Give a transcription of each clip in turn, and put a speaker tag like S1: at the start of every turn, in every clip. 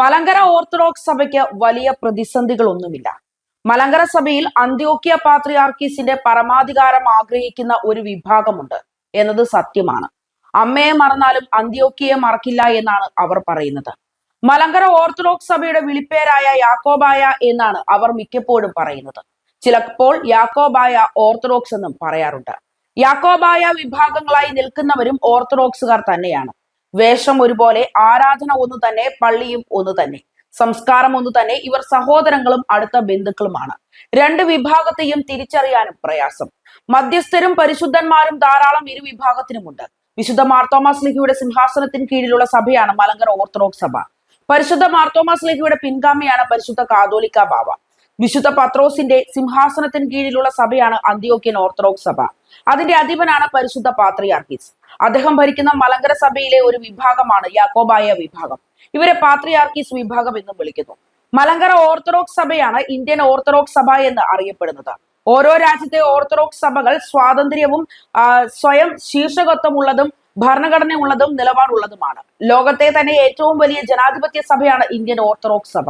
S1: Malankara orthodox സഭയ്ക്ക് വലിയ പ്രതിസന്ധികളൊന്നുമില്ല. മലങ്കര സഭയിൽ അന്ത്യോക്യ പാത്രിയാർക്കീസിന്റെ പരമാധികാരം ആഗ്രഹിക്കുന്ന ഒരു വിഭാഗമുണ്ട് എന്നത് സത്യമാണ്. അമ്മയെ മറന്നാലും അന്ത്യോക്കിയെ മറക്കില്ല എന്നാണ് അവർ പറയുന്നത്. മലങ്കര ഓർത്തഡോക്സ് സഭയുടെ വിളിപ്പേരായ യാക്കോബായ എന്നാണ് അവർ മിക്കപ്പോഴും പറയുന്നത്. ചിലപ്പോൾ യാക്കോബായ ഓർത്തഡോക്സ് എന്നും പറയാറുണ്ട്. യാക്കോബായ വിഭാഗങ്ങളായി നിൽക്കുന്നവരും ഓർത്തഡോക്സുകാർ തന്നെയാണ്. വേഷം ഒരുപോലെ ആരാധന ഒന്നു തന്നെ പള്ളിയും ഒന്ന് തന്നെ. സംസ്കാരം ഒന്ന് തന്നെ ഇവർ സഹോദരങ്ങളും അടുത്ത ബന്ധുക്കളുമാണ്. രണ്ട് വിഭാഗത്തെയും തിരിച്ചറിയാനും പ്രയാസം. മധ്യസ്ഥരും പരിശുദ്ധന്മാരും ധാരാളം ഇരു വിഭാഗത്തിനുമുണ്ട്. വിശുദ്ധ മാർത്തോമാസ് ലിഹിയുടെ സിംഹാസനത്തിന് കീഴിലുള്ള സഭയാണ് മലങ്കര ഓർത്തഡോക്സ് സഭ. പരിശുദ്ധ മാർത്തോമാസ് ലിഹിയുടെ പിൻഗാമിയാണ് പരിശുദ്ധ കാതോലിക്ക ബാവ. വിശുദ്ധ പത്രോസിന്റെ സിംഹാസനത്തിന് കീഴിലുള്ള സഭയാണ് അന്ത്യോക്യൻ ഓർത്തഡോക്സ് സഭ. അതിന്റെ അധിപനാണ് പരിശുദ്ധ പാത്രിയാർക്കിസ്. അദ്ദേഹം ഭരിക്കുന്ന മലങ്കര സഭയിലെ ഒരു വിഭാഗമാണ് യാക്കോബായ വിഭാഗം. ഇവരെ പാത്രിയാർക്കിസ് വിഭാഗം എന്നും വിളിക്കുന്നു. മലങ്കര ഓർത്തഡോക്സ് സഭയാണ് ഇന്ത്യൻ ഓർത്തഡോക്സ് സഭ എന്ന് അറിയപ്പെടുന്നത്. ഓരോ രാജ്യത്തെ ഓർത്തഡോക്സ് സഭകൾ സ്വാതന്ത്ര്യവും സ്വയം ശീർഷകത്വമുള്ളതും ഭരണഘടനയുള്ളതും നിലപാടുള്ളതുമാണ്. ലോകത്തെ തന്നെ ഏറ്റവും വലിയ ജനാധിപത്യ സഭയാണ് ഇന്ത്യൻ ഓർത്തഡോക്സ് സഭ.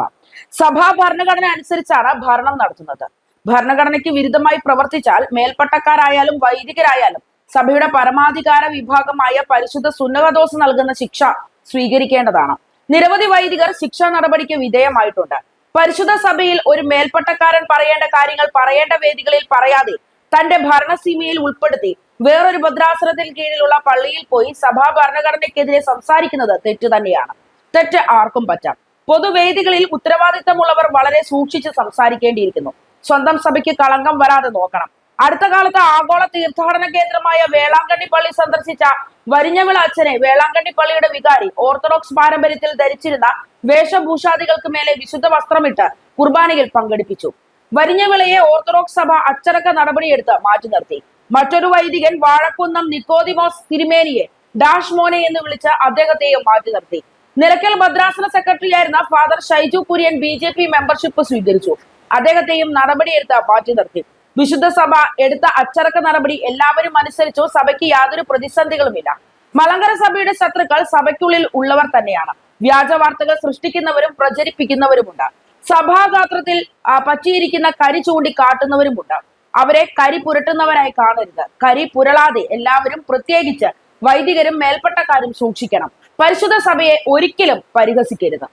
S1: സഭ ഭരണഘടന അനുസരിച്ചാണ് ഭരണം നടത്തുന്നത്. ഭരണഘടനയ്ക്ക് വിരുദ്ധമായി പ്രവർത്തിച്ചാൽ മേൽപ്പട്ടക്കാരായാലും വൈദികരായാലും സഭയുടെ പരമാധികാര വിഭാഗമായ പരിശുദ്ധ സുന്നകദോസ് നൽകുന്ന ശിക്ഷ സ്വീകരിക്കേണ്ടതാണ്. നിരവധി വൈദികർ ശിക്ഷാ നടപടിക്ക് വിധേയമായിട്ടുണ്ട്. പരിശുദ്ധ സഭയിൽ ഒരു മേൽപ്പട്ടക്കാരൻ പറയേണ്ട കാര്യങ്ങൾ പറയേണ്ട വേദികളിൽ പറയാതെ തന്റെ ഭരണസീമയിൽ ഉൾപ്പെടുത്തി വേറൊരു ഭദ്രാസനത്തിന് കീഴിലുള്ള പള്ളിയിൽ പോയി സഭാ ഭരണഘടനയ്ക്കെതിരെ സംസാരിക്കുന്നത് തെറ്റ് തന്നെയാണ്. തെറ്റ് ആർക്കും പറ്റാം. പൊതുവേദികളിൽ ഉത്തരവാദിത്തമുള്ളവർ വളരെ സൂക്ഷിച്ച് സംസാരിക്കേണ്ടിയിരിക്കുന്നു. സ്വന്തം സഭയ്ക്ക് കളങ്കം വരാതെ നോക്കണം. അടുത്ത കാലത്ത് ആഗോള തീർത്ഥാടന കേന്ദ്രമായ വേളാങ്കണ്ണി പള്ളി സന്ദർശിച്ച വരിഞ്ഞവിള അച്ഛനെ വേളാങ്കണ്ണി പള്ളിയുടെ വികാരി ഓർത്തഡോക്സ് പാരമ്പര്യത്തിൽ ധരിച്ചിരുന്ന വേഷഭൂഷാദികൾക്ക് മേലെ വിശുദ്ധ വസ്ത്രമിട്ട് കുർബാനയിൽ പങ്കെടുപ്പിച്ചു. വരിഞ്ഞവിളയെ ഓർത്തഡോക്സ് സഭ അച്ചടക്ക നടപടിയെടുത്ത് മാറ്റി നിർത്തി. മറ്റൊരു വൈദികൻ വാഴക്കുന്നം നിക്കോതിമോസ് തിരുമേനിയെ ഡാഷ് മോനെ എന്ന് വിളിച്ച അദ്ദേഹത്തെയും മാറ്റി നിർത്തി. നിലയ്ക്കൽ ഭദ്രാസന സെക്രട്ടറിയായിരുന്ന father Shaiju Kurian B J P membership സ്വീകരിച്ചു. അദ്ദേഹത്തെയും നടപടിയെടുത്ത് മാറ്റി നിർത്തി. വിശുദ്ധ സഭ എടുത്ത അച്ചടക്ക നടപടി എല്ലാവരും അനുസരിച്ചോ സഭയ്ക്ക് യാതൊരു പ്രതിസന്ധികളുമില്ല. മലങ്കര സഭയുടെ ശത്രുക്കൾ സഭയ്ക്കുള്ളിൽ ഉള്ളവർ തന്നെയാണ്. വ്യാജ വാർത്തകൾ സൃഷ്ടിക്കുന്നവരും പ്രചരിപ്പിക്കുന്നവരുമുണ്ട്. സഭാഗാത്രത്തിൽ പറ്റിയിരിക്കുന്ന കരി ചൂണ്ടി കാട്ടുന്നവരുമുണ്ട്. അവരെ കരി പുരട്ടുന്നവരായി കാണരുത്. കരി പുരളാതെ എല്ലാവരും പ്രത്യേകിച്ച് വൈദികരും മേൽപ്പെട്ടക്കാരും സൂക്ഷിക്കണം. പരിശുദ്ധ സഭയെ ഒരിക്കലും പരിഹസിക്കരുത്.